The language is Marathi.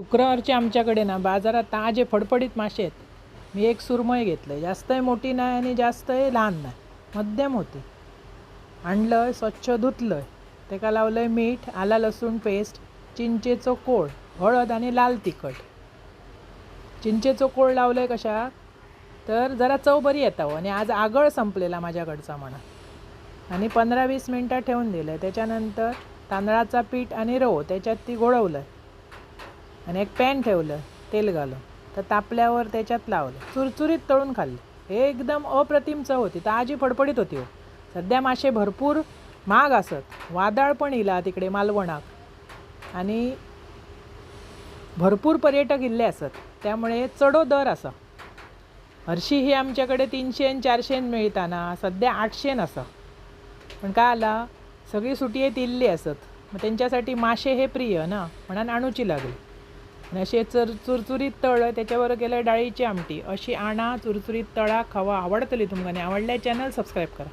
शुक्रवारचे आमच्याकडे ना बाजारात ताजे फडफडीत मासे आहेत मी एक सुरमय घेतलं जास्तही मोठी नाही आणि जास्तही लहान नाही. मध्यम होती. आणलं स्वच्छ धुतलं त्याला लावलं मीठ आला लसूण पेस्ट चिंचेचं कोळ हळद आणि लाल तिखट. चिंचेचं कोळ लावलं आहे कशा? तर जरा चव बरी येतं आणि आज आगळ संपलेला माझ्याकडचा म्हणा. आणि पंधरा वीस मिनटं ठेवून दिलं त्याच्यानंतर तांदळाचा पीठ आणि रव त्याच्यात ती घोळवलं आणि एक पॅन ठेवलं तेल घालून. तर तापल्यावर त्याच्यात लावलं. चुरचुरीत तळून खाल्ले. एकदम अप्रतिम चव होती. ताजी फडफडीत होती हो. सध्या मासे भरपूर महाग असत. वादळ पण इला तिकडे मालवणाक आणि भरपूर पर्यटक इल्ले असत. त्यामुळे चढो दर असा. हरशी ही आमच्याकडे तीनशेन चारशेन मिळताना सध्या आठशेन असा. पण काय आला? सगळी सुटी इल्ली असत. मग त्यांच्यासाठी मासे हे प्रिय ना? म्हणून आणूची लागली. असे चर चुरचुरीत तळ त्याच्यावर गेलं डाळीची आमटी. अशी आणा चुरचुरीत तळा खावा आवडतली तुमकां आवडल्या चॅनल सबस्क्राईब करा.